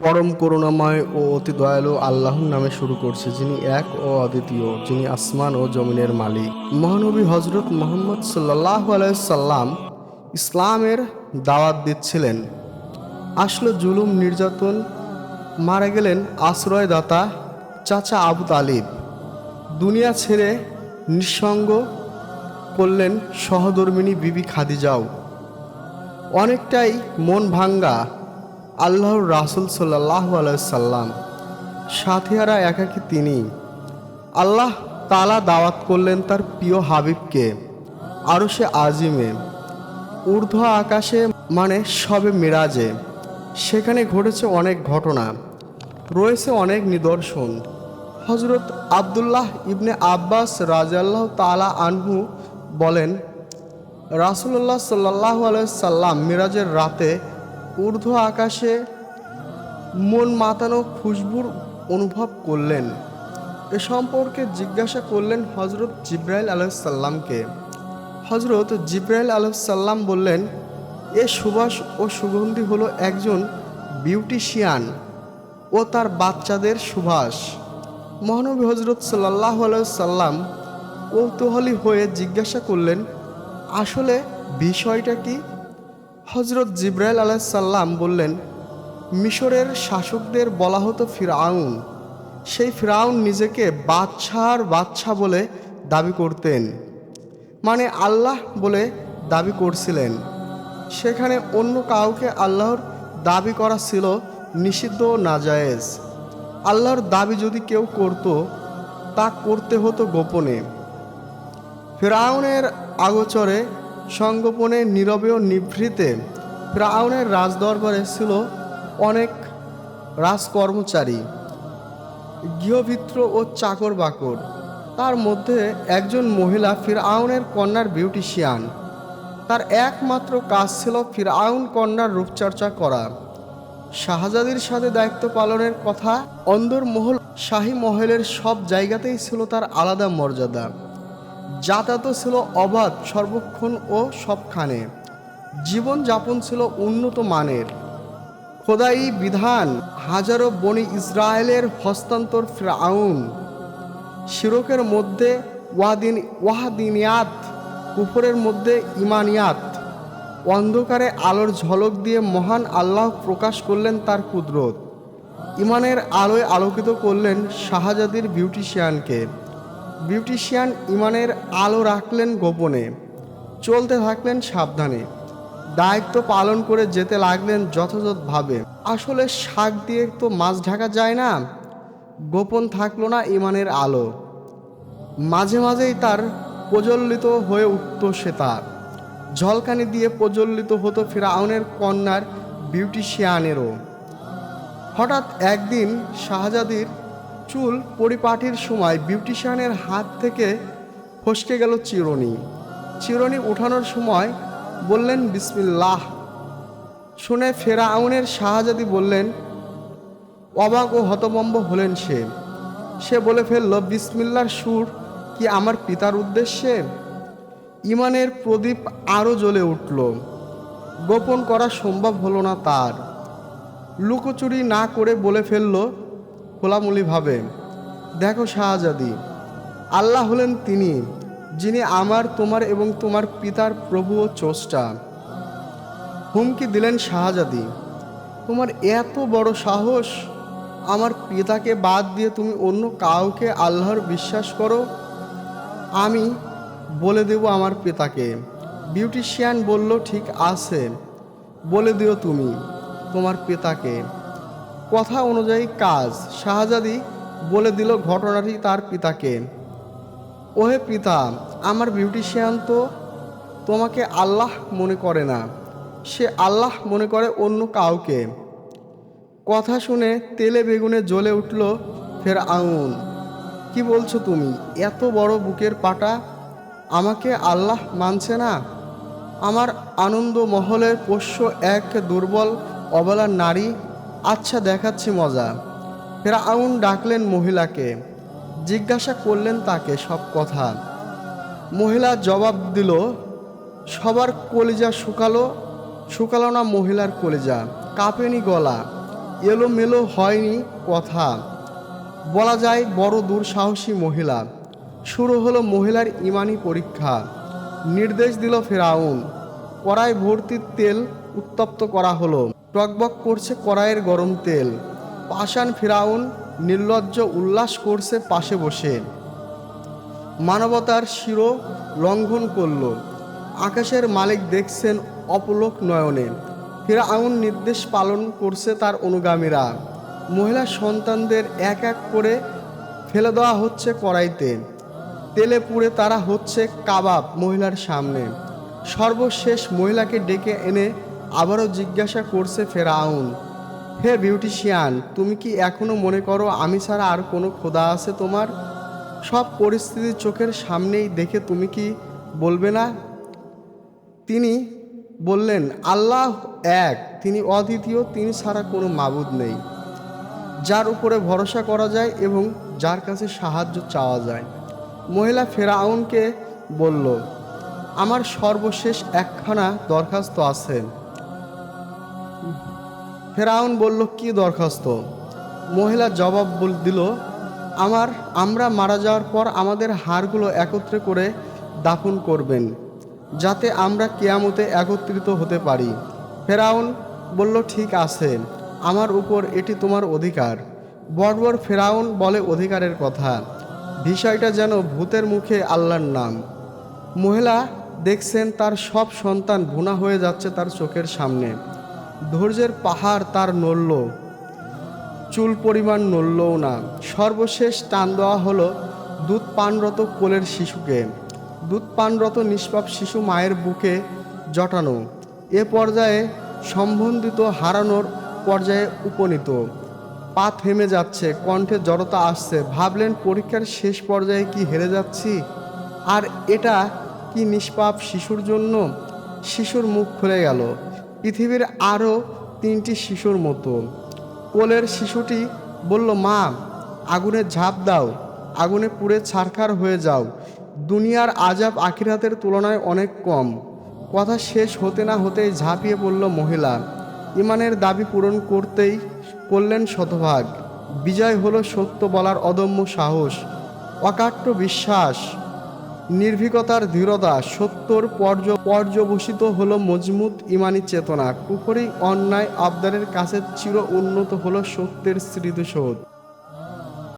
পরম করুণাময় ও অতি দয়ালু আল্লাহর নামে শুরু করছে, যিনি এক ও অদ্বিতীয়, যিনি আসমান ও জমিনের মালিক। মহানবী হজরত মোহাম্মদ সাল্লাহ সাল্লাম ইসলামের দাওয়াত দিচ্ছিলেন। আসলো জুলুম নির্যাতন, মারা গেলেন আশ্রয়দাতা চাচা আবু তালিব। দুনিয়া ছেড়ে নিঃসঙ্গ করলেন সহধর্মিনী বিবি খাদিজাও। অনেকটাই মন ভাঙ্গা আল্লাহর রাসুল সাল্লাহ সাল্লাম সাথিয়ারা একাকি তিনি। আল্লাহ তালা দাওয়াত করলেন তার প্রিয় হাবিবকে আরও সে আজিমে। ঊর্ধ্ব আকাশে মানে সবে মিরাজে। সেখানে ঘটেছে অনেক ঘটনা। রয়েছে অনেক নিদর্শন। হজরত আবদুল্লাহ ইবনে আব্বাস রাজাল্লাহ তালা আনহু বলেন রাসুল্লাহ সাল্লাহ সাল্লাম মিরাজের রাতে ঊর্ধ্ব আকাশে মন মাতানো খুশবুর অনুভব করলেন। এ সম্পর্কে জিজ্ঞাসা করলেন হজরত জিব্রাইল আলাইসাল্লামকে হজরত জিব্রাইল আলাইসাল্লাম বললেন, এ সুবাস ও সুগন্ধি হলো একজন বিউটিশিয়ান ও তার বাচ্চাদের সুভাষ মহানবী হজরত সাল্লাহ সাল্লাম কৌতূহলী হয়ে জিজ্ঞাসা করলেন, আসলে বিষয়টা কি? হজরত জিব্রাইল আলাইসাল্লাম বললেন, মিশরের শাসকদের বলা হতো ফিরাউন। সেই ফিরাউন নিজেকে বাদশার বাদশাহ বলে দাবি করতেন। মানে আল্লাহ বলে দাবি করছিলেন। সেখানে অন্য কাউকে আল্লাহর দাবি করা ছিল নিষিদ্ধ নাজায়েজ। আল্লাহর দাবি যদি কেউ করত, তা করতে হতো গোপনে। ফেরাউনের আগোচরে সংগোপনে নীরবে ও নিভৃতে ফেরাউনের রাজদরবারে ছিল অনেক রাজকর্মচারী, গৃহভিত্র ও চাকর বাকর তার মধ্যে একজন মহিলা ফিরআউনের কন্যার বিউটিশিয়ান। তার একমাত্র কাজ ছিল ফিরআউন কন্যার রূপচর্চা করা। শাহজাদির সাথে দায়িত্ব পালনের কথা অন্দর মহল শাহী মহলের সব জায়গাতেই ছিল তার আলাদা মর্যাদা। যাতায়াত ছিল অবাধ, সর্বক্ষণ ও সবখানে। জীবনযাপন ছিল উন্নত মানের। খোদাই বিধান, হাজারো বনি ইসরায়েলের হস্তান্তর ফ্রাউন। শিরকের মধ্যে ওয়াদিন, ওয়াহাদিনিয়াত, কুফরের মধ্যে ইমানিয়াত। অন্ধকারে আলোর ঝলক দিয়ে মহান আল্লাহ প্রকাশ করলেন তার কুদরত। ইমানের আলোয় আলোকিত করলেন শাহজাদির বিউটিশিয়ানকে। বিউটিশিয়ান ইমানের আলো রাখলেন গোপনে, চলতে থাকলেন সাবধানে, দায়িত্ব পালন করে যেতে লাগলেন যথাযথভাবে। আসলে শাক দিয়ে তো মাছ ঢাকা যায় না, গোপন থাকল না ইমানের আলো। মাঝে মাঝেই তার প্রজ্বলিত হয়ে উঠত সে তার। ঝলকানি দিয়ে প্রজ্বলিত হতো ফিরাউনের কন্যার বিউটিশিয়ানেরও। হঠাৎ একদিন শাহজাদির চুল পরিপাটির সময় বিউটিশিয়ানের হাত থেকে ফসকে গেল চিরুনি। চিরুনি উঠানোর সময় বললেন, বিসমিল্লাহ। শুনে ফেরাউনের শাহজাদি বললেন, অবাক ও হতবম্ব হলেন সে। সে বলে ফেলল, বিসমিল্লার সুর কি আমার পিতার উদ্দেশ্যে? ইমানের প্রদীপ আরও জ্বলে উঠল। গোপন করা সম্ভব হলো না তার। লুকোচুরি না করে বলে ফেলল খোলামুলিভাবে, দেখো শাহজাদি, আল্লাহ হলেন তিনি, যিনি আমার, তোমার এবং তোমার পিতার প্রভু ও চোষ্টা হুমকি দিলেন শাহজাদি, তোমার এত বড় সাহস, আমার পিতাকে বাদ দিয়ে তুমি অন্য কাউকে আল্লাহর বিশ্বাস করো? আমি বলে দেব আমার পিতাকে। বিউটিশিয়ান বলল, ঠিক আছে, বলে দিও তুমি, তোমার পিতাকে। কথা অনুযায়ী কাজ। শাহজাদি বলে দিল ঘটনাটি তার পিতাকে। ওহে পিতা, আমার বিউটিশিয়ান তো তোমাকে আল্লাহ মনে করে না। সে আল্লাহ মনে করে অন্য কাউকে। কথা শুনে তেলে বেগুনে জ্বলে উঠল ফের আঙুন কি বলছো তুমি? এত বড় বুকের পাটা আমাকে আল্লাহ মানছে না? আমার আনন্দ মহলের পোষ্য এক দুর্বল অবলার নারী আচ্ছা দেখাচ্ছি মজা। ফেরা আউন ডাকলেন মহিলাকে, জিজ্ঞাসা করলেন তাকে সব কথা। মহিলা জবাব দিল, সবার কলিজা শুকালো শুকালো না মহিলার কলিজা, কাঁপেনি গলা, এলোমেলো হয়নি কথা। বলা যায় বড় দুঃসাহসী মহিলা। শুরু হলো মহিলার ইমানি পরীক্ষা। নির্দেশ দিল ফেরাউন কড়াই ভর্তি তেল উত্তপ্ত করা হলো। টকবক করছে কড়াইয়ের গরম তেল। পাষাণ ফেরাউন নির্লজ্জ উল্লাস করছে পাশে বসে। মানবতার শিরো লঙ্ঘন করল। আকাশের মালিক দেখছেন অপলোক নয়নে। ফেরাউন নির্দেশ পালন করছে তার অনুগামীরা। মহিলা সন্তানদের এক এক করে ফেলে দেওয়া হচ্ছে কড়াইতে। তেলে পুড়ে তারা হচ্ছে কাবাব মহিলার সামনে। সর্বশেষ মহিলাকে ডেকে এনে আবারও জিজ্ঞাসা করছে ফেরাউন, হে বিউটিশিয়ান, তুমি কি এখনও মনে করো আমি ছাড়া আর কোনো খোদা আছে তোমার? সব পরিস্থিতি চোখের সামনেই দেখে তুমি কি বলবে না? তিনি বললেন, আল্লাহ এক, তিনি অদ্বিতীয়, তিনি ছাড়া কোনো মাবুদ নেই। যার উপরে ভরসা করা যায় এবং যার কাছে সাহায্য চাওয়া যায়। মহিলা ফেরাউনকে বলল, আমার সর্বশেষ একখানা দরখাস্ত আছে। ফেরাউন বলল, কি দরখাস্ত? মহিলা জবাব দিল, আমার, আমরা মারা যাওয়ার পর আমাদের হাড়গুলো একত্রে করে দাফন করবেন, যাতে আমরা কেয়ামতে একত্রিত হতে পারি। ফেরাউন বলল, ঠিক আছে, আমার উপর এটি তোমার অধিকার। বর্বর ফেরাউন বলে অধিকারের কথা। বিষয়টা যেন ভূতের মুখে আল্লাহর নাম। মহিলা দেখছেন তার সব সন্তান ভুনা হয়ে যাচ্ছে তার চোখের সামনে। ধৈর্যের পাহাড় তার নড়ল, চুল পরিমাণ নড়লও না। সর্বশেষ টান দেওয়া হলো দুধ পানরত কোলের শিশুকে। দুধ পানরত নিষ্পাপ শিশু মায়ের বুকে জটানো, এ পর্যায়ে সম্বন্ধিত হারানোর পর্যায়ে উপনীত। পা থেমে যাচ্ছে, কণ্ঠে জড়তা আসছে। ভাবলেন, পরীক্ষার শেষ পর্যায়ে কি হেরে যাচ্ছি? আর এটা কি নিষ্পাপ শিশুর জন্য? শিশুর মুখ খুলে গেল। পৃথিবীর আরও তিনটি শিশুর মতো। কোলের শিশুটি বলল, মা, আগুনে ঝাঁপ দাও, আগুনে পুড়ে ছারখার হয়ে যাও। দুনিয়ার আজাব আখিরাতের তুলনায় অনেক কম। কথা শেষ হতে না হতেই ঝাঁপিয়ে পড়ল মহিলা। ইমানের দাবি পূরণ করতেই করলেন শতভাগ। বিজয় হলো সত্য বলার অদম্য সাহস, অকাট্য বিশ্বাস। নির্ভীকতার দৃঢ়তা সত্যর পর্য পর্যবসিত হল মজমুত ইমানি চেতনা। কুফরি অন্যায় আবদারের কাছে চির উন্নত হল সত্যের স্মৃতিসৌধ।